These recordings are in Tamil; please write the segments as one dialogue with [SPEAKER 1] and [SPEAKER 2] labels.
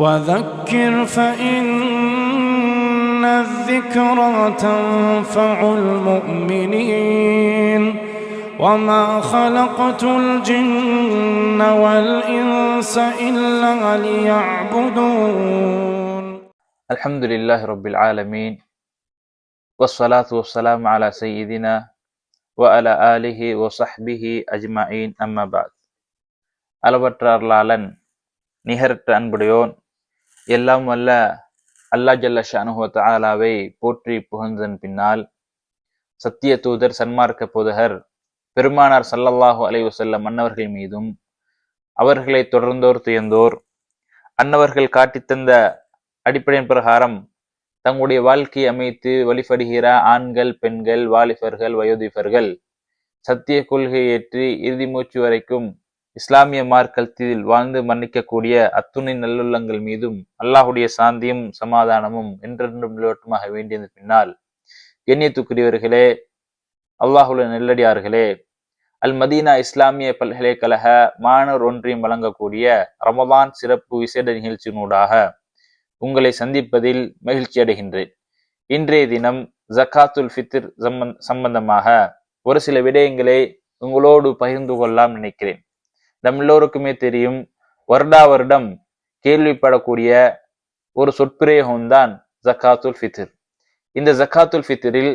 [SPEAKER 1] وذكر فإن الذكرى تنفع المؤمنين وما خلقت الجن والإنس إلا ليعبدون
[SPEAKER 2] الحمد لله رب العالمين والصلاة والسلام على سيدنا وعلى آله وصحبه أجمعين أما بعد அளவற்ற அருளாளன் நிகரற்ற அன்புடையோன் எல்லாம் வல்ல அல்லா ஜல்ல ஷானுஹு தஆலாவை போற்றி புகழ்ந்ததன் பின்னால் சத்திய தூதர் சன்மார்க்க போதகர் பெருமானார் சல்லல்லாஹு அலைவு செல்ல மன்னவர்கள் மீதும் அவர்களை தொடர்ந்தோர் துயர்ந்தோர் அன்னவர்கள் காட்டித்தந்த அடிப்படையின் பிரகாரம் தங்களுடைய வாழ்க்கையை அமைத்து வழிபடுகிற ஆண்கள் பெண்கள் வாலிபர்கள் வயோதிபர்கள் சத்திய கொள்கையை இறுதி மூச்சு வரைக்கும் இஸ்லாமிய மார்க்கத்தில் வாழ்ந்து மன்னிக்கக்கூடிய அத்துணை நல்லுள்ளங்கள் மீதும் அல்லாஹுடைய சாந்தியும் சமாதானமும் என்றென்றும் நிலவட்டமாக வேண்டியது பின்னால் கண்ணியத்துக்குரியவர்களே அல்லாஹுடைய நெல்லடியார்களே அல் மதீனா இஸ்லாமிய பல்கலைக்கழக மாணவர் ஒன்றியம் வழங்கக்கூடிய ரமதான் சிறப்பு விசேட நிகழ்ச்சியினூடாக உங்களை சந்திப்பதில் மகிழ்ச்சி அடைகின்றேன். இன்றைய தினம் ஜக்காத்துல் ஃபித்ர் சம்பந்தமாக ஒரு சில விடயங்களை உங்களோடு பகிர்ந்து கொள்ளலாம் நினைக்கிறேன். நம் எல்லோருக்குமே தெரியும் வருடா வருடம் கேள்விப்படக்கூடிய ஒரு சொற்பிரயோகம்தான் ஜக்காத்துல் ஃபித்ர். இந்த ஜக்காத்துல் ஃபித்ரில்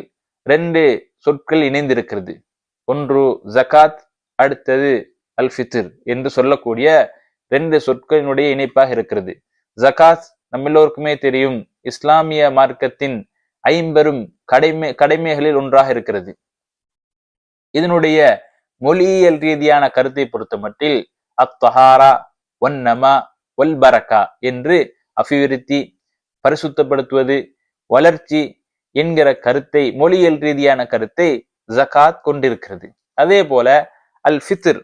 [SPEAKER 2] ரெண்டு சொற்கள் இணைந்திருக்கிறது. ஒன்று ஜகாத் அடுத்தது அல் ஃபித்ர் என்று சொல்லக்கூடிய ரெண்டு சொற்களினுடைய இணைப்பாக இருக்கிறது. ஜகாத் நம்ம எல்லோருக்குமே தெரியும் இஸ்லாமிய மார்க்கத்தின் ஐம்பெரும் கடைமை கடமைகளில் ஒன்றாக இருக்கிறது. இதனுடைய மொழியியல் ரீதியான கருத்தை பொறுத்த மட்டில் அத்தஹாரா ஒன்னமா ஒல் பரக்கா என்று அபிவிருத்தி பரிசுத்தப்படுத்துவது வளர்ச்சி என்கிற கருத்தை மொழியியல் ரீதியான கருத்தை ஜகாத் கொண்டிருக்கிறது. அதே போல அல் ஃபித்ர்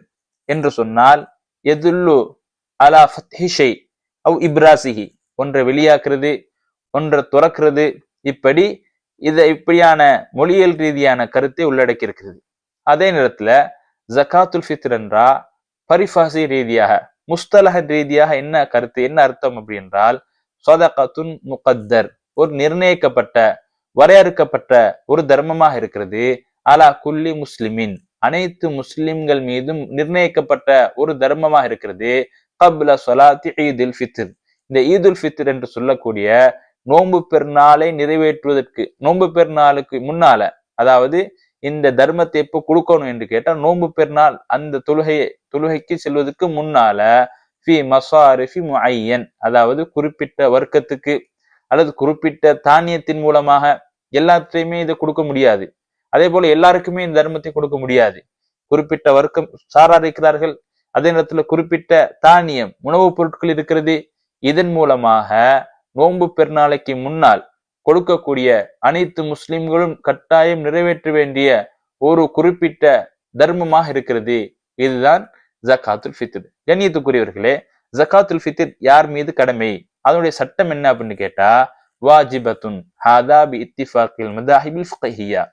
[SPEAKER 2] என்று சொன்னால் எதுல்லு அலா ஃபத்ஹிஷை அவ் இப்ராசிஹி ஒன்றை வெளியாக்குறது ஒன்றை துறக்கிறது இப்படி இதை இப்படியான மொழியியல் ரீதியான கருத்தை உள்ளடக்கி இருக்கிறது அதே நேரத்துல ஜக்காத்துல் ஃபித்ர் என்றா பரிபாசி ரீதியாக முஸ்தலக ரீதியாக என்ன கருத்து என்ன அர்த்தம் அப்படி என்றால் சொதகத்துன் முகத்தர் ஒரு நிர்ணயிக்கப்பட்ட வரையறுக்கப்பட்ட ஒரு தர்மமாக இருக்கிறது. அலா குல்லி முஸ்லிமின் அனைத்து முஸ்லிம்கள் மீதும் நிர்ணயிக்கப்பட்ட ஒரு தர்மமாக இருக்கிறது. கப்ல சொலாத்தி ஈதுல் ஃபித்ர். இந்த ஈதுல் ஃபித்ர் என்று சொல்லக்கூடிய நோன்பு பெருநாளை நிறைவேற்றுவதற்கு நோன்பு பெருநாளுக்கு முன்னால அதாவது இந்த தர்மத்தை எப்போ கொடுக்கணும் என்று கேட்டால் நோன்பு பெருநாள் அந்த தொழுகையை தொழுகைக்கு செல்வதற்கு முன்னால ஃபி மசாரி ஃபி முஐயன் அதாவது குறிப்பிட்ட வர்க்கத்துக்கு அல்லது குறிப்பிட்ட தானியத்தின் மூலமாக எல்லாத்தையுமே இதை கொடுக்க முடியாது. அதே போல எல்லாருக்குமே இந்த தர்மத்தை கொடுக்க முடியாது. குறிப்பிட்ட வர்க்கம் சாரார் இருக்கிறார்கள் அதே நேரத்துல குறிப்பிட்ட தானியம் உணவுப் பொருட்கள் இருக்கிறது. இதன் மூலமாக நோன்பு பெருநாளைக்கு முன்னால் கொடுக்கக்கூடிய அனைத்து முஸ்லிம்களும் கட்டாயம் நிறைவேற்ற வேண்டிய ஒரு குறிப்பிட்ட தர்மமாக இருக்கிறது. இதுதான் ஜக்காத்துல் ஃபித்ர். கண்ணியத்துக்குரியவர்களே ஜக்காத்துல் ஃபித்ர் யார் மீது கடமை? அதனுடைய சட்டம் என்ன அப்படின்னு கேட்டா வாஜிபத்துன் ஹாதா பி இத்திஃபாக்கில் மதாஹிபில் ஃபிகஹியா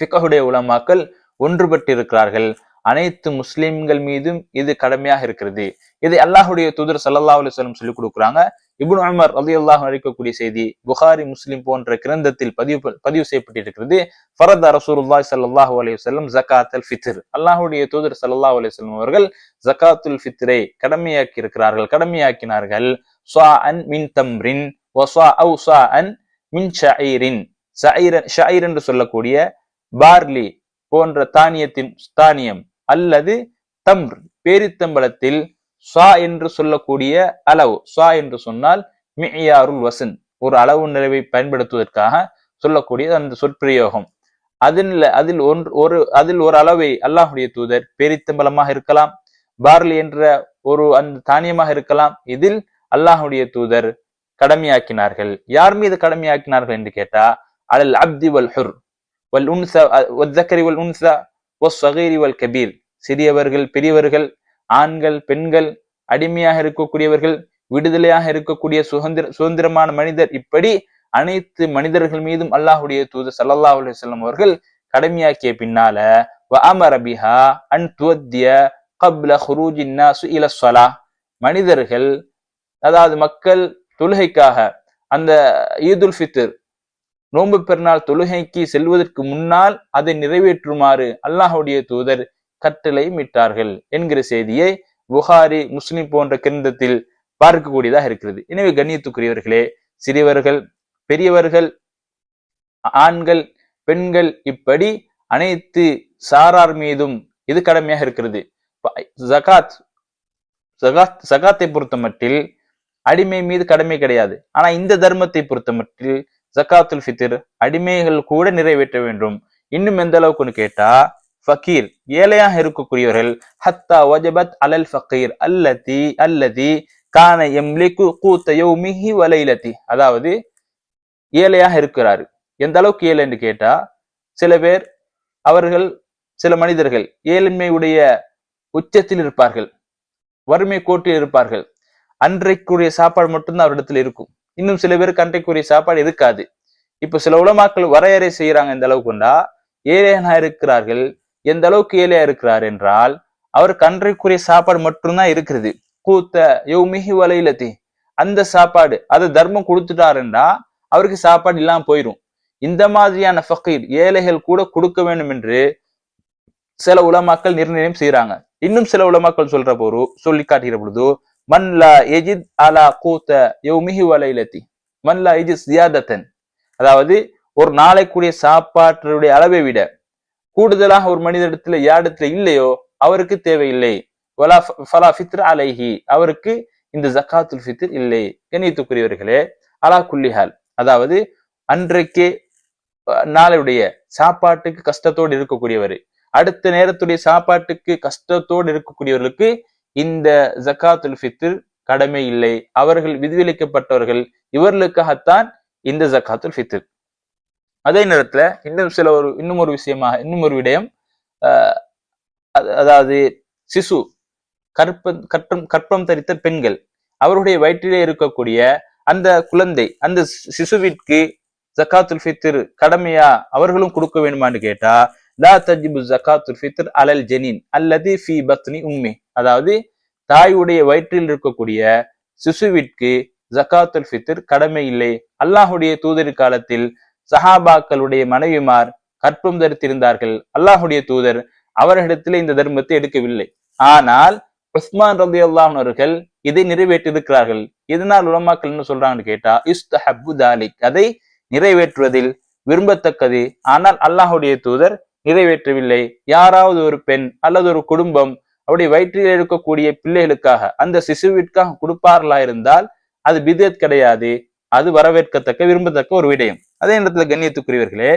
[SPEAKER 2] ஃபிகஹுடைய உலமாக்கள் ஒன்றுபட்டு இருக்கிறார்கள் அனைத்து முஸ்லிம்கள் மீதும் இது கடமையாக இருக்கிறது. இது அல்லாஹுடைய தூதர் சல்லா அலுவலம் சொல்லிக் கொடுக்குறாங்க. இபுன் அமர் அலி அல்லாஹ் அளிக்கக்கூடிய செய்தி புகாரி முஸ்லிம் போன்ற கிரந்தத்தில் பதிவு பதிவு செய்யப்பட்டிருக்கிறது. ஃபரத் ரசூலுல்லாய் சல்லாஹூ அலி வல்லம் ஜக்காத் அல் ஃபித்ர். அல்லாஹுடைய தூதர் சல்லாஹூ அலிவல்லம் அவர்கள் ஜக்காத்துல் ஃபித்ரை கடமையாக்கி இருக்கிறார்கள் கடமையாக்கினார்கள். ஸ்வா அன் மின் தம்ரின் ஒஸ்வா அவு ஸ்வா அன் மின் ஷஈரின் ஷஈரன் ஷஈர் என்று சொல்லக்கூடிய பார்லி போன்ற தானியத்தின் தானியம். அல்லது தம்ர் பேரித்தம்பளத்தில் சா என்று சொல்லக்கூடிய அளவு. சா என்று சொன்னால் மியாருல் வசன் ஒரு அளவு நிறைவை பயன்படுத்துவதற்காக சொல்லக்கூடிய அந்த சொற்பிரயோகம். அதில் அதில் ஒன்று ஒரு அதில் ஒரு அளவை அல்லாஹுடைய தூதர் பேரித்தம்பலமாக இருக்கலாம் பார்லி என்ற ஒரு அந்த தானியமாக இருக்கலாம். இதில் அல்லாஹுடைய தூதர் கடமையாக்கினார்கள். யார் மீது கடமையாக்கினார்கள் என்று கேட்டா அலல் அப்தி வல் ஹுர் வல் உன்சா வல் வல் உன்சா ஒஸ் சகீரி வல் கபீர். சிறியவர்கள் பெரியவர்கள் ஆண்கள் பெண்கள் அடிமையாக இருக்கக்கூடியவர்கள் விடுதலையாக இருக்கக்கூடிய சுதந்திர சுதந்திரமான மனிதர் இப்படி அனைத்து மனிதர்கள் மீதும் அல்லாஹுடைய தூதர் அலி அலுவலம் அவர்கள் கடமையாக்கிய பின்னால அமரபிஹா அன் துவத்திய கப்ல ஹுரூஜின் மனிதர்கள் அதாவது மக்கள் தொழுகைக்காக அந்த ஈதுல் ஃபித்ர் நோன்பு பெருநாள் தொழுகைக்கு செல்வதற்கு முன்னால் அதை நிறைவேற்றுமாறு அல்லாஹுடைய தூதர் கட்டளை இட்டார்கள் என்கிற செய்தியை புகாரி முஸ்லிம் போன்ற கிரந்தத்தில் பார்க்கக்கூடியதாக இருக்கிறது. எனவே கண்ணியத்துக்குரியவர்களே சிறியவர்கள் பெரியவர்கள் ஆண்கள் பெண்கள் இப்படி அனைத்து சாரார் மீதும் இது கடமையாக இருக்கிறது. ஜகாத் ஜகாத் ஜகாத்தை பொறுத்த மட்டில் அடிமை மீது கடமை கிடையாது. ஆனா இந்த தர்மத்தை பொறுத்த மட்டில் ஜக்காத்துல் ஃபித்ர் அடிமைகள் கூட நிறைவேற்ற வேண்டும். இன்னும் எந்த அளவுக்குன்னு கேட்டா ஃபக்கீர் ஏழையாக இருக்கக்கூடியவர்கள் ஹத்தா வஜபத் அலல் ஃபக்கீர் அல்லதி அல்லதி கான எம்லிக்கு கூத்தையோ மிகி வலைலதி. அதாவது ஏழையாக இருக்கிறாரு. எந்த அளவுக்கு ஏழை என்று கேட்டா சில பேர் அவர்கள் சில மனிதர்கள் ஏழ்மையுடைய உச்சத்தில் இருப்பார்கள் வறுமை கோட்டில் இருப்பார்கள். அன்றைக்குரிய சாப்பாடு மட்டும்தான் அவரிடத்தில் இருக்கும். இன்னும் சில பேருக்கு அன்றைக்குரிய சாப்பாடு இருக்காது. இப்ப சில உலமாக்கள் வரையறை செய்யறாங்க இந்த அளவுக்குண்டா ஏழையா இருக்கிறார்கள் எந்த அளவுக்கு ஏழையா இருக்கிறார் என்றால் அவர் கன்றைக்குரிய சாப்பாடு மட்டும்தான் இருக்கிறது. கூத்த யௌமிஹி வலையிலத்தி அந்த சாப்பாடு அதை தர்மம் கொடுத்துட்டாருன்னா அவருக்கு சாப்பாடு இல்லாம போயிடும் இந்த மாதிரியான ஃபக்கீர் ஏழைகள் கூட கொடுக்க வேண்டும் என்று சில உலமாக்கள் நிர்ணயம் செய்யறாங்க இன்னும் சில உலமாக்கள் சொல்ற போது சொல்லி காட்டுகிற பொழுது மன்லா எஜித் அலா கூத்த யௌமிஹி வலைலத்தி மன்லா எஜித் ஜியாதத்தன். அதாவது ஒரு நாளைக்குரிய சாப்பாட்டுடைய அளவை விட கூடுதலாக ஒரு மனிதனிடத்துல யாரிடத்துல இல்லையோ அவருக்கு தேவையில்லை. வலா ஃபலா ஃபித்ர் அலைஹி. அவருக்கு இந்த ஜக்காத்துல் ஃபித்ர் இல்லை. கணித்துக்குரியவர்களே அலா குல்லிஹால் அதாவது அன்றைக்கே நாளையுடைய சாப்பாட்டுக்கு கஷ்டத்தோடு இருக்கக்கூடியவர். அடுத்த நேரத்துடைய சாப்பாட்டுக்கு கஷ்டத்தோடு இருக்கக்கூடியவர்களுக்கு இந்த ஜக்காத்துல் ஃபித்ர் கடமை இல்லை. அவர்கள் விதிவிலக்கப்பட்டவர்கள். இவர்களுக்காகத்தான் இந்த ஜக்காத்துல் ஃபித்ர். அதே நேரத்துல இன்னும் சில ஒரு இன்னும் ஒரு விஷயமாக இன்னும் ஒரு விடயம் அதாவது சிசு கற்பம் கற்பம் கற்பம் தரித்த பெண்கள் அவருடைய வயிற்றிலே இருக்கக்கூடிய அந்த குழந்தை அந்த சிசுவிற்கு ஜக்காத்துல் ஃபித்ர் கடமையா அவர்களும் கொடுக்க வேண்டுமான்னு கேட்டா லா தஜிபு ஜக்காத்துல் ஃபித்ர் அலல் ஜெனின் அல்லது ஃபி பத்னி உம்மி. அதாவது தாயுடைய வயிற்றில் இருக்கக்கூடிய சிசுவிற்கு ஜக்காத்துல் ஃபித்ர் கடமை இல்லை. அல்லாஹுடைய தூதர் காலத்தில் சஹாபாக்களுடைய மனைவிமார் கற்பம் தரித்திருந்தார்கள். அல்லாஹுடைய தூதர் அவர்களிடத்தில் இந்த தர்மத்தை எடுக்கவில்லை. ஆனால் உஸ்மான் ரபி அல்லாஹ் அவர்கள் இதை நிறைவேற்றிருக்கிறார்கள் இதனால் உலமாக்கள் என்ன சொல்றாங்கன்னு கேட்டா இஸ்தஹபு தாலிக். அதை நிறைவேற்றுவதில் விரும்பத்தக்கது. ஆனால் அல்லாஹுடைய தூதர் நிறைவேற்றவில்லை. யாராவது ஒரு பெண் அல்லது ஒரு குடும்பம் அவருடைய வயிற்றில் இருக்கக்கூடிய பிள்ளைகளுக்காக அந்த சிசுவிற்காக கொடுப்பார்களா இருந்தால் அது பிதத் கிடையாது. அது வரவேற்கத்தக்க விரும்பத்தக்க ஒரு விடயம். அதே நேரத்தில் கண்ணியத்துக்குரியவர்களே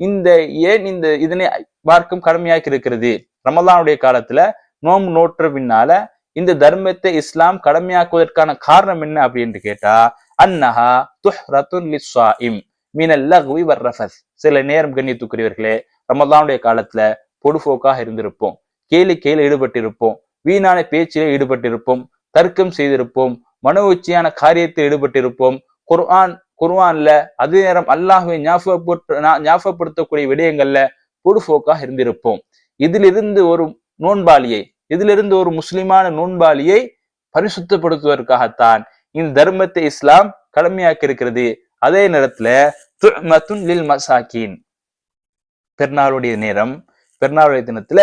[SPEAKER 2] இந்த ஏன் இந்த இதனை பார்க்கும் கடமையாக இருக்கிறது? ரமலானுடைய காலத்துல நோம்பு நோற்ற பின்னால இந்த தர்மத்தை இஸ்லாம் கடமையாக்குவதற்கான காரணம் என்ன அப்படின்னு கேட்டா அன்னஹா துஹ்ரத்துன் லிஸ்ஸாயிம் மீனல் வர்ரஃபஸ் சில நேரம் கண்ணியத்துக்குரியவர்களே ரமதானுடைய காலத்துல பொடுபோக்காக இருந்திருப்போம். கேலி கேலி ஈடுபட்டிருப்போம். வீணான பேச்சிலே ஈடுபட்டிருப்போம். தர்க்கம் செய்திருப்போம். மனோ உச்சியான காரியத்தில் ஈடுபட்டிருப்போம். குர்ஆன் குர்ஆன்ல அதே நேரம் அல்லாஹுவை ஞாபகப்படுத்தக்கூடிய விடயங்கள்ல பொடுபோக்காக இருந்திருப்போம். இதிலிருந்து ஒரு நோன்பாளியை இதிலிருந்து ஒரு முஸ்லிமான நோன்பாளியை பரிசுத்தப்படுத்துவதற்காகத்தான் இந்த தர்மத்தை இஸ்லாம் கடமையாக்கி இருக்கிறது அதே நேரத்துல லில் மசாக்கின் பெருநாளுடைய நேரம் பெருநாளுடைய தினத்துல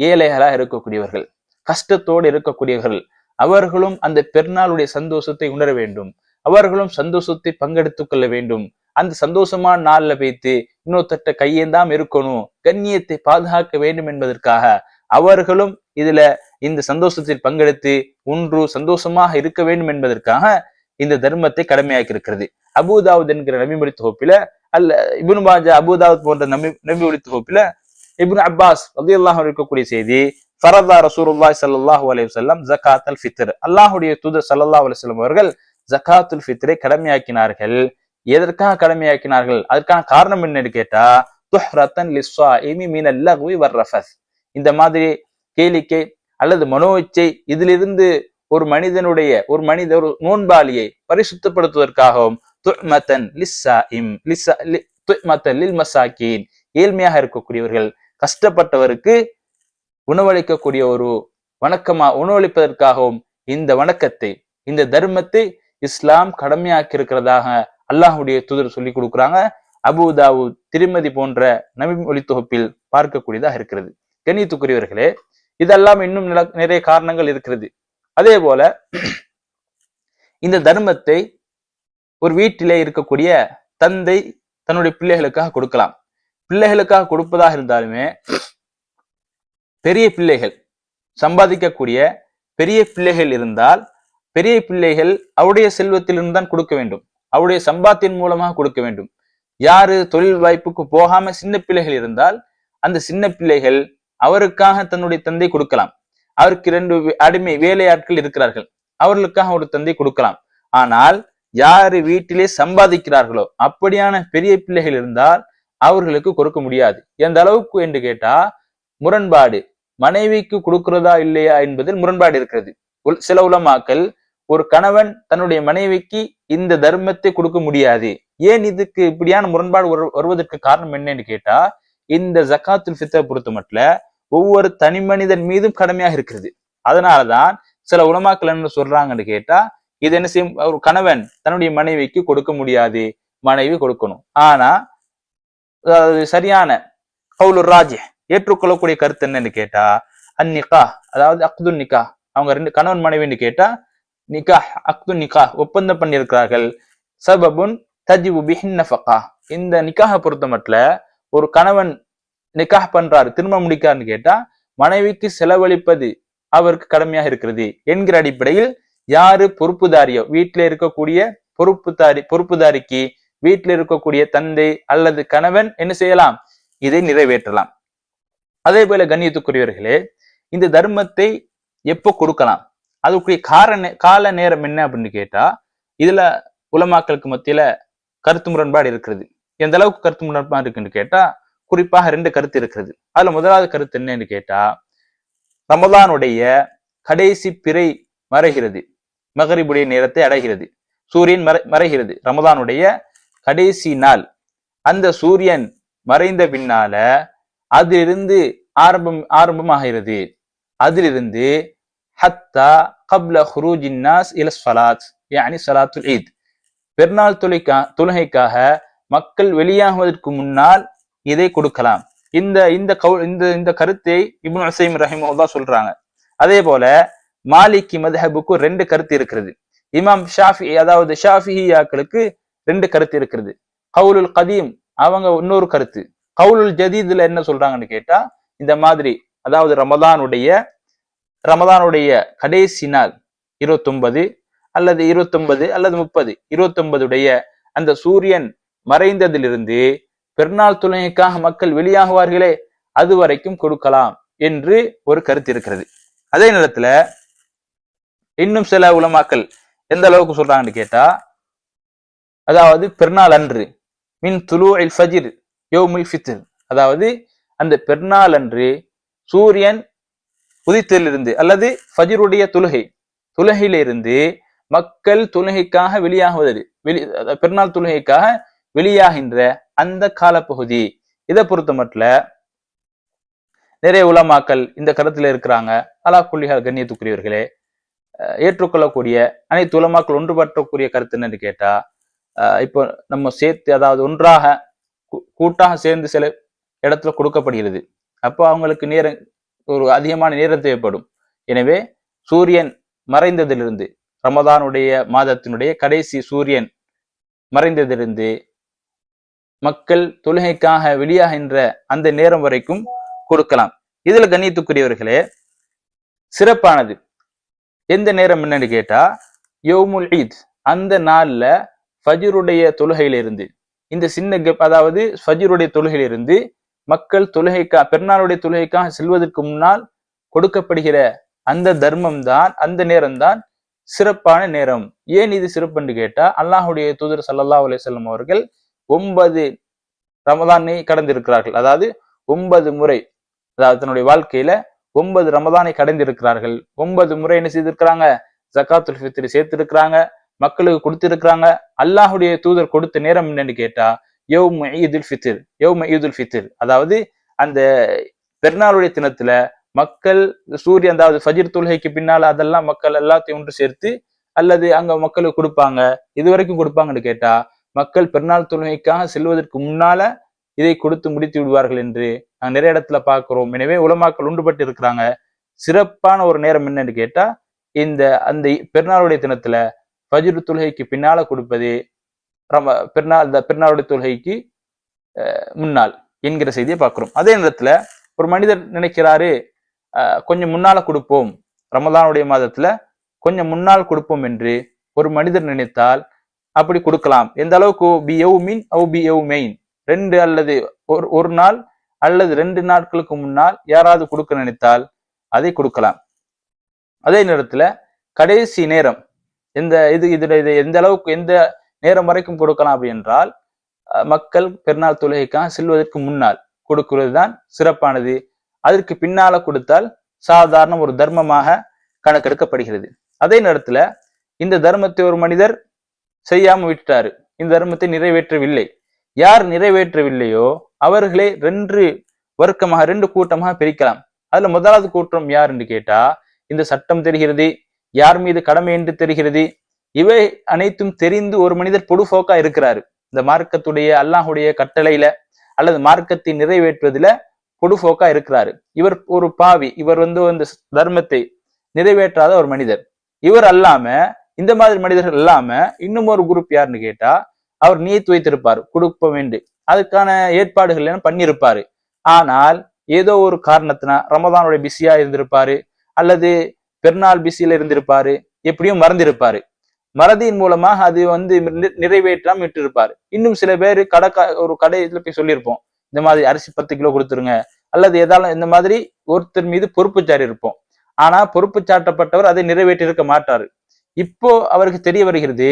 [SPEAKER 2] ஏழைகளா இருக்கக்கூடியவர்கள் கஷ்டத்தோடு இருக்கக்கூடியவர்கள் அவர்களும் அந்த பெருநாளுடைய சந்தோஷத்தை உணர வேண்டும். அவர்களும் சந்தோஷத்தை பங்கெடுத்துக் கொள்ள வேண்டும். அந்த சந்தோஷமான நாள்ல வைத்து இன்னொருத்தட்ட கையேந்தாம் இருக்கணும். கண்ணியத்தை பாதுகாக்க வேண்டும் என்பதற்காக அவர்களும் இதுல இந்த சந்தோஷத்தில் பங்கெடுத்து ஒன்று சந்தோஷமாக இருக்க வேண்டும் என்பதற்காக இந்த தர்மத்தை கடமையாக்கி இருக்கிறது அபுதாவுத் என்கிற நபிமொழி தொகுப்பில அல்ல இபுன் பாஜா அபுதாவுத் போன்ற நபி நபிமொழி தொகுப்பில இபுன் அப்பாஸ் ரதியல்லாஹ் இருக்கக்கூடிய செய்தி ஃபரதா அல்லாஹ் சல்லல்லாஹு அலைஹி வஸல்லம் ஜகாத் அல் ஃபித்ர். அல்லாஹ்வுடைய தூதர் சல்லாஹ் அலுவலம் அவர்கள் ஜகாத்துல் ஃபித்ரை கடமையாக்கினார்கள். எதற்காக கடமையாக்கினார்கள்? அதற்கான காரணம் என்னன்னு கேட்டா துஹ்ரத்தன் லிஸ்ஸாயிமி மினல் லஹ்வி வர்ரஃபஸ். இந்த மாதிரி கேளிக்கை அல்லது மனோ இச்சை இதிலிருந்து ஒரு மனிதனுடைய ஒரு மனித ஒரு நோன்பாளியை பரிசுத்தப்படுத்துவதற்காகவும் லிஸ்ஸா லில் மசாக்கீன் ஏழ்மையாக இருக்கக்கூடியவர்கள் கஷ்டப்பட்டவருக்கு உணவளிக்கக்கூடிய ஒரு வணக்கமா உணவளிப்பதற்காகவும் இந்த வணக்கத்தை இந்த தர்மத்தை இஸ்லாம் கடமையாக்கி இருக்கிறதாக அல்லாஹுடைய தூதர் சொல்லி கொடுக்குறாங்க. அபுதாவு திருமதி போன்ற நபி மொழி தொகுப்பில் பார்க்கக்கூடியதாக இருக்கிறது. கணித்துக்குரியவர்களே இதெல்லாம் இன்னும் நிறைய காரணங்கள் இருக்கிறது. அதே போல இந்த தர்மத்தை ஒரு வீட்டிலே இருக்கக்கூடிய தந்தை தன்னுடைய பிள்ளைகளுக்காக கொடுக்கலாம். பிள்ளைகளுக்காக கொடுப்பதாக இருந்தாலுமே பெரிய பிள்ளைகள் சம்பாதிக்கக்கூடிய பெரிய பிள்ளைகள் இருந்தால் பெரிய பிள்ளைகள் அவருடைய செல்வத்திலிருந்து தான் கொடுக்க வேண்டும். அவருடைய சம்பாத்தின் மூலமாக கொடுக்க வேண்டும். யாரு தொழில் வாய்ப்புக்கு போகாம சின்ன பிள்ளைகள் இருந்தால் அந்த சின்ன பிள்ளைகள் அவருக்காக தன்னுடைய தந்தை கொடுக்கலாம். அவருக்கு இரண்டு அடிமை வேலையாட்கள் இருக்கிறார்கள். அவர்களுக்காக ஒரு தந்தை கொடுக்கலாம். ஆனால் யாரு வீட்டிலே சம்பாதிக்கிறார்களோ அப்படியான பெரிய பிள்ளைகள் இருந்தால் அவர்களுக்கு கொடுக்க முடியாது. எந்த அளவுக்கு என்று கேட்டா முரண்பாடு. மனைவிக்கு கொடுக்கிறதா இல்லையா என்பதில் முரண்பாடு இருக்கிறது. சில உலமாக்கள் ஒரு கணவன் தன்னுடைய மனைவிக்கு இந்த தர்மத்தை கொடுக்க முடியாது. ஏன் இதுக்கு இப்படியான முரண்பாடு வருவதற்கு காரணம் என்னன்னு கேட்டா இந்த ஜக்காத்துல் ஃபித்தர் பொறுத்த மட்டும் ஒவ்வொரு தனி மனிதன் மீதும் கடமையாக இருக்கிறது. அதனாலதான் சில உலமாக்கள் என்ன சொல்றாங்கன்னு கேட்டா இது என்ன செய்யும்? ஒரு கணவன் தன்னுடைய மனைவிக்கு கொடுக்க முடியாது. மனைவி கொடுக்கணும். ஆனா சரியான கவுலுர் ராஜ் ஏற்றுக்கொள்ளக்கூடிய கருத்து என்னன்னு கேட்டா அந்நிகா அதாவது அக்துல் நிக்கா அவங்க ரெண்டு கணவன் மனைவின்னு கேட்டா நிகா அக்து நிகா ஒப்பந்தம் பண்ணியிருக்கிறார்கள். சபபுன் தஜிபு பிஹின் நஃபகா. இந்த நிக்காக பொறுத்த மட்டும் ஒரு கணவன் நிக்காக பண்றாரு திருமணம் முடிக்காருன்னு கேட்டா மனைவிக்கு செலவழிப்பது அவருக்கு கடமையாக இருக்கிறது என்கிற அடிப்படையில் யாரு பொறுப்புதாரியோ வீட்டில இருக்கக்கூடிய பொறுப்புதாரி பொறுப்புதாரிக்கு வீட்டில் இருக்கக்கூடிய தந்தை அல்லது கணவன் என்ன செய்யலாம்? இதை நிறைவேற்றலாம். அதே போல கண்ணியத்துக்குரியவர்களே இந்த தர்மத்தை எப்போ கொடுக்கலாம்? அதுக்குரிய காரண கால நேரம் என்ன அப்படின்னு கேட்டா இதுல உலமாக்களுக்கு மத்தியில கருத்து முரண்பாடு இருக்கிறது. எந்த அளவுக்கு கருத்து முரண்பாடு இருக்குன்னு கேட்டா குறிப்பாக ரெண்டு கருத்து இருக்கிறது. அதுல முதலாவது கருத்து என்னன்னு கேட்டா ரமதானுடைய கடைசி பிறை மறைகிறது. மகரிபுடைய நேரத்தை அடைகிறது. சூரியன் மறை மறைகிறது. ரமதானுடைய கடைசி நாள். அந்த சூரியன் மறைந்த பின்னால அதிலிருந்து ஆரம்பம் ஆரம்பமாகிறது. அதிலிருந்து ஹத்தா கப்ல ஹுரூஜின் நாஸ் இல சலாத் யானி சலாத்துல் ஈத் பெருநாள் தொலைக்கா தொழுகைக்காக மக்கள் வெளியாகுவதற்கு முன்னால் இதை கொடுக்கலாம். இந்த இந்த கவு இந்த இந்த கருத்தை இப்னு அசைம் ரஹிமல்லா சொல்றாங்க. அதே போல மாலிகி மதஹபுக்கு ரெண்டு கருத்து இருக்கிறது. இமாம் ஷாஃபி அதாவது ஷாஃபியாக்களுக்கு ரெண்டு கருத்து இருக்கிறது. கவுலுல் கதீம் அவங்க இன்னொரு கருத்து. கவுலுல் ஜதீதுல என்ன சொல்றாங்கன்னு கேட்டா இந்த மாதிரி அதாவது ரமதானுடைய ரமதானுடைய கடைசி நாள் இருபத்தொன்பது அல்லது இருபத்தொன்பது அல்லது முப்பது இருபத்தொன்பதுடைய அந்த சூரியன் மறைந்ததிலிருந்து பெருநாள் துணைக்காக மக்கள் வெளியாகுவார்களே அது வரைக்கும் கொடுக்கலாம் என்று ஒரு கருத்து இருக்கிறது. அதே நேரத்துல இன்னும் சில உலமாக்கள் எந்த அளவுக்கு சொல்றாங்கன்னு கேட்டா அதாவது பெருநாள் அன்று மின் துலு இல் ஃபஜிர் யோமுல் ஃபித்ர் அதாவது அந்த பெருநாள் அன்று சூரியன் உதித்திலிருந்து அல்லது ஃபஜிருடைய தொழுகை தொழுகையிலிருந்து மக்கள் தொழுகைக்காக வெளியாகுவது வெளி பெருநாள் தொழுகைக்காக வெளியாகின்ற அந்த காலப்பகுதி. இதை பொறுத்த மட்டும் நிறைய உலமாக்கள் இந்த கருத்துல இருக்கிறாங்க. அலா புள்ளிகள் கண்ணியத்துக்குரியவர்களே ஏற்றுக்கொள்ளக்கூடிய அனைத்து உலமாக்கள் ஒன்றுபற்றக்கூடிய கருத்து என்னன்னு கேட்டா இப்போ நம்ம சேர்த்து அதாவது ஒன்றாக கூட்டாக சேர்ந்து சில இடத்துல கொடுக்கப்படுகிறது. அப்போ அவங்களுக்கு நேரம் ஒரு அதிகமான நேரம் தேவைப்படும். எனவே சூரியன் மறைந்ததிலிருந்து ரமதானுடைய மாதத்தினுடைய கடைசி சூரியன் மறைந்ததிலிருந்து மக்கள் தொழுகைக்காக வெளியாகின்ற அந்த நேரம் வரைக்கும் கொடுக்கலாம். இதுல கண்ணியத்துக்குரியவர்களே சிறப்பானது. எந்த நேரம் என்னன்னு கேட்டா யோமுல் ஈத் அந்த நாள்ல ஃபஜருடைய தொழுகையிலிருந்து இந்த சின்ன கெப் அதாவது ஃபஜருடைய தொழுகையிலிருந்து மக்கள் தொழுகைக்கா பெருநாளுடைய தொழுகைக்காக செல்வதற்கு முன்னால் கொடுக்கப்படுகிற அந்த தர்மம் தான் அந்த நேரம் தான் சிறப்பான நேரம். ஏன் இது சிறப்புன்னு கேட்டா அல்லாஹுடைய தூதர் சல்லா அலிசல்லம் அவர்கள் ஒன்பது ரமதானை கடந்திருக்கிறார்கள். அதாவது ஒன்பது முறை அதாவது தன்னுடைய வாழ்க்கையில ஒன்பது ரமதானை கடந்திருக்கிறார்கள். ஒன்பது முறை என்ன செய்திருக்கிறாங்க? ஜக்காத்துல் ஃபித்ரி சேர்த்திருக்கிறாங்க மக்களுக்கு கொடுத்திருக்கிறாங்க. அல்லாஹுடைய தூதர் கொடுத்த நேரம் என்னன்னு கேட்டா யோம் ஈதுல் ஃபித்ர் யோம் ஈதுல் ஃபித்ர். அதாவது அந்த பெருநாளுடைய தினத்துல மக்கள் சூரியன் அதாவது ஃபஜிர் தொழுகைக்கு பின்னால் அதெல்லாம் மக்கள் எல்லாத்தையும் ஒன்று சேர்த்து அல்லது அங்க மக்களுக்கு கொடுப்பாங்க இது வரைக்கும் கொடுப்பாங்கன்னு கேட்டா மக்கள் பெருநாள் தொழுகைக்காக செல்வதற்கு முன்னால இதை கொடுத்து முடித்து விடுவார்கள் என்று நாங்கள் நிறைய இடத்துல பார்க்கிறோம். எனவே உலமாக்கள் உண்டுபட்டு இருக்கிறாங்க. சிறப்பான ஒரு நேரம் என்னன்னு கேட்டா இந்த அந்த பெருநாளுடைய தினத்துல ஃபஜிர் தொழுகைக்கு பின்னால கொடுப்பது ரம பெருநாள் இந்த பெருநாளுடைய தொழுகைக்கு அஹ், முன்னால் என்கிற செய்தியை பார்க்கிறோம். அதே நேரத்துல ஒரு மனிதர் நினைக்கிறாரு கொஞ்சம் முன்னால கொடுப்போம். ரமதானுடைய மாதத்துல கொஞ்சம் முன்னால் கொடுப்போம் என்று ஒரு மனிதர் நினைத்தால் அப்படி கொடுக்கலாம். எந்த அளவுக்கு? பி எவ் மீன் அவு பி எவ் மெயின் ரெண்டு அல்லது ஒரு ஒரு நாள் அல்லது ரெண்டு நாட்களுக்கு முன்னால் யாராவது கொடுக்க நினைத்தால் அதை கொடுக்கலாம். அதே நேரத்துல கடைசி நேரம் எந்த இது இதுல இது எந்த அளவுக்கு எந்த நேரம் வரைக்கும் கொடுக்கலாம் அப்படி என்றால் மக்கள் பெருநாள் தொழுகைக்காக செல்வதற்கு முன்னால் கொடுக்கிறது தான் சிறப்பானது. அதற்கு பின்னால கொடுத்தால் சாதாரண ஒரு தர்மமாக கணக்கெடுக்கப்படுகிறது. அதே நேரத்துல இந்த தர்மத்தை ஒரு மனிதர் செய்யாம விட்டாரு இந்த தர்மத்தை நிறைவேற்றவில்லை. யார் நிறைவேற்றவில்லையோ அவர்களே ரெண்டு வர்க்கமாக ரெண்டு கூட்டமாக பிரிக்கலாம். அதுல முதலாவது கூட்டம் யார் என்று கேட்டா இந்த சட்டம் தெரிகிறது யார் மீது கடமை என்று தெரிகிறது இவை அனைத்தும் தெரிந்து ஒரு மனிதர் பொடுபோக்கா இருக்கிறாரு. இந்த மார்க்கத்துடைய அல்லாஹுடைய கட்டளையில அல்லது மார்க்கத்தை நிறைவேற்றுவதில பொடுபோக்கா இருக்கிறாரு. இவர் ஒரு பாவி இவர் வந்து இந்த தர்மத்தை நிறைவேற்றாத ஒரு மனிதர். இவர் அல்லாம இந்த மாதிரி மனிதர்கள் இல்லாம இன்னும் ஒரு குரூப் யாருன்னு கேட்டா அவர் நீத்து வைத்திருப்பார் கொடுப்ப வேண்டு. அதுக்கான ஏற்பாடுகள் எல்லாம் பண்ணியிருப்பாரு. ஆனால் ஏதோ ஒரு காரணத்தினா ரமதானோட பிஸியா இருந்திருப்பாரு அல்லது பெருநாள் பிஸியில இருந்திருப்பாரு எப்படியும் மறந்திருப்பாரு. மறதியின் மூலமாக அது வந்து நிறைவேற்றாம விட்டிருப்பாரு. இன்னும் சில பேர் கடை ஒரு கடையில போய் சொல்லியிருப்போம். இந்த மாதிரி அரிசி பத்து கிலோ கொடுத்துருங்க. அல்லது ஏதாலும் இந்த மாதிரி ஒருத்தர் மீது பொறுப்பு சாரி இருப்போம். ஆனா பொறுப்பு சாட்டப்பட்டவர் அதை நிறைவேற்றி இருக்க மாட்டாரு. இப்போ அவருக்கு தெரிய வருகிறது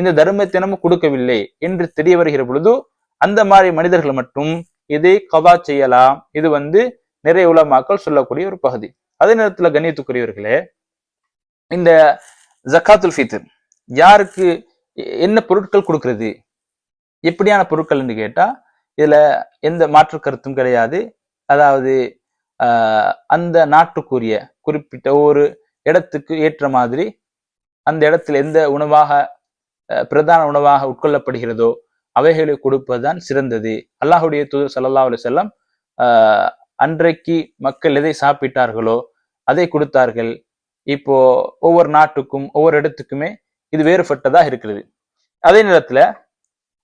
[SPEAKER 2] இந்த தர்மத்தினமும் கொடுக்கவில்லை என்று தெரிய வருகிற பொழுது அந்த மாதிரி மனிதர்கள் மட்டும் இதை கவா செய்யலாம். இது வந்து நிறைய உலமாக்கள் சொல்லக்கூடிய ஒரு பகுதி. அதே நேரத்துல கண்ணியத்துக்குரியவர்களே இந்த ஜக்காத்துல் ஃபித்ர் யாருக்கு என்ன பொருட்கள் கொடுக்கறது? எப்படியான பொருட்கள் என்று கேட்டா இதுல எந்த மாற்று கருத்தும் கிடையாது. அதாவது ஆஹ், அந்த நாட்டுக்குரிய குறிப்பிட்ட ஒரு இடத்துக்கு ஏற்ற மாதிரி அந்த இடத்துல எந்த உணவாக பிரதான உணவாக உட்கொள்ளப்படுகிறதோ அவைகளை கொடுப்பதுதான் சிறந்தது. அல்லாஹுடைய தூதர் சல்லா அலி செல்லம் ஆஹ், அன்றைக்கு மக்கள் எதை சாப்பிட்டார்களோ அதை கொடுத்தார்கள். இப்போ ஒவ்வொரு நாட்டுக்கும் ஒவ்வொரு இடத்துக்குமே இது வேறுபட்டதாக இருக்கிறது. அதே நேரத்துல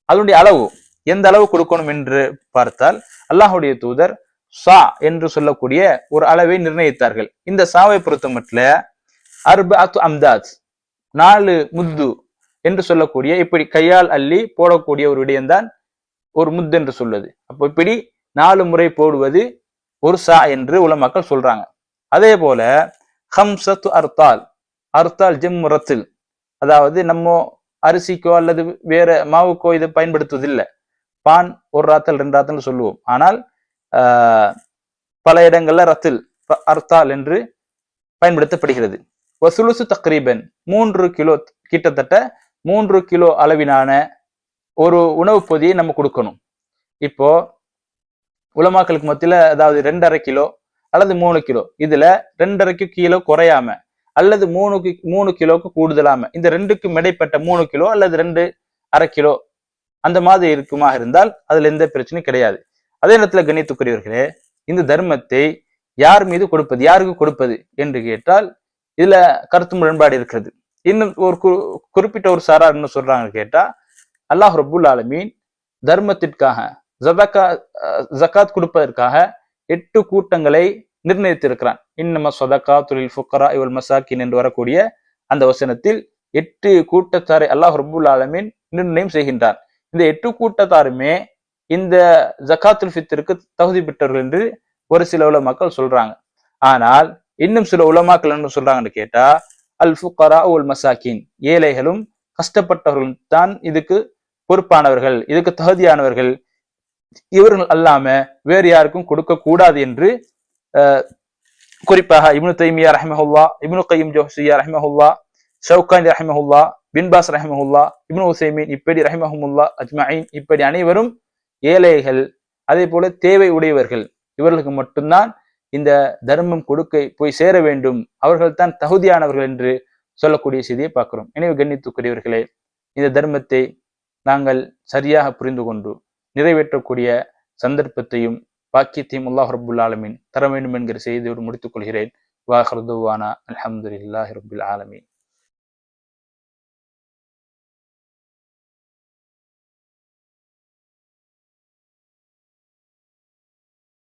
[SPEAKER 2] அதனுடைய அளவு எந்த அளவு கொடுக்கணும் என்று பார்த்தால் அல்லாஹுடைய தூதர் சா என்று சொல்லக்கூடிய ஒரு அளவை நிர்ணயித்தார்கள். இந்த சாவை பொறுத்த மட்டும் அர்பஅத்து அம்தாத் நாலு முத்து என்று சொல்லக்கூடிய இப்படி கையால் அள்ளி போடக்கூடிய ஒரு விடயம்தான் ஒரு முத்து என்று சொல்வது. அப்போ இப்படி நாலு முறை போடுவது ஒரு சா என்று உலமாக்கள் சொல்றாங்க. அதே போல ஹம்சத்து அர்த்தால் அர்த்தால் ஜிம் ரத்தில் அதாவது நம்ம அரிசிக்கோ அல்லது வேற மாவுக்கோ இதை பயன்படுத்துவதில்லை. பான் ஒரு ராத்தல் ரெண்டு ராத்தல் சொல்லுவோம். ஆனால் பல இடங்கள்ல ரத்தில் அர்த்தால் என்று பயன்படுத்தப்படுகிறது. வசுலுசு தக்ரீபன் மூன்று கிலோ கிட்டத்தட்ட மூன்று கிலோ அளவிலான ஒரு உணவுப் பொதியை நம்ம கொடுக்கணும். இப்போ உலமாக்களுக்கு மத்தியில் அதாவது ரெண்டரை கிலோ அல்லது மூணு கிலோ இதுல ரெண்டரைக்கு கீழே குறையாம அல்லது மூணுக்கு மூணு கிலோக்கு கூடுதலாம. இந்த ரெண்டுக்கும் இடைப்பட்ட மூணு கிலோ அல்லது ரெண்டு அரை கிலோ அந்த மாதிரி இருக்குமா இருந்தால் அதுல எந்த பிரச்சனையும் கிடையாது. அதே நேரத்தில் கணித்துக்குரியவர்களே இந்த தர்மத்தை யார் மீது கொடுப்பது யாருக்கு கொடுப்பது என்று கேட்டால் இதுல கருத்து முரண்பாடு இருக்கிறது. இன்னும் ஒரு கு- குறிப்பிட்ட ஒரு சாரார் என்ன சொல்றாங்க கேட்டா அல்லாஹ் ரபுல் ஆலமீன் தர்மத்திற்காக ஜபக்கா ஜக்காத் கொடுப்பதற்காக எட்டு கூட்டங்களை நிர்ணயித்திருக்கிறான். இன்னம சொதக்கா தொழில் ஃபுக்கரா இவள் மசாக்கின் என்று வரக்கூடிய அந்த வசனத்தில் எட்டு கூட்டத்தாரை அல்லாஹ் ரபுல் ஆலமின் நிர்ணயம் செய்கின்றான். இந்த எட்டு கூட்டத்தாருமே இந்த ஜக்காத்துல் ஃபித்திற்கு தகுதி பெற்றவர்கள் என்று ஒரு சில உலமாக்கள் சொல்றாங்க. ஆனால் இன்னும் சில உலமாக்கள் என்ன சொல்றாங்கன்னு கேட்டா அல் ஃபுக்கரா உல் மசாக்கின் ஏழைகளும் கஷ்டப்பட்டவர்களும் தான் இதுக்கு பொறுப்பானவர்கள் இதுக்கு தகுதியானவர்கள். இவர்கள் அல்லாம வேறு யாருக்கும் கொடுக்க கூடாது என்று குறிப்பாக இப்னு தைமியா ரஹ்மஹுல்லா இப்னு கையம் ஜோஹியா ரஹ்மஹுல்லா ஷவுகான் ரஹ்மஹுல்லா பின்பாஸ் ரஹ்மஹுல்லா இப்னு உசைமீன் இப்படி ரஹ்மஹுல்லா அஜ்மாயின் இப்படி அனைவரும் ஏழைகள் அதே போல தேவை உடையவர்கள். இவர்களுக்கு மட்டும்தான் இந்த தர்மம் கொடுக்க போய் சேர வேண்டும். அவர்கள் தான் தகுதியானவர்கள் என்று சொல்லக்கூடிய செய்தியை பார்க்கிறோம். எனவே கண்ணித்துக்குரியவர்களே இந்த தர்மத்தை நாங்கள் சரியாக புரிந்து கொண்டு நிறைவேற்றக்கூடிய சந்தர்ப்பத்தையும் பாக்கியத்தையும் அல்லாஹ் ரபுல் ஆலமீன் தர வேண்டும் என்கிற செய்தியோடு முடித்துக் கொள்கிறேன். வாஹர்துவானா அல்ஹம்துலில்லாஹி ரபுல் ஆலமீன்.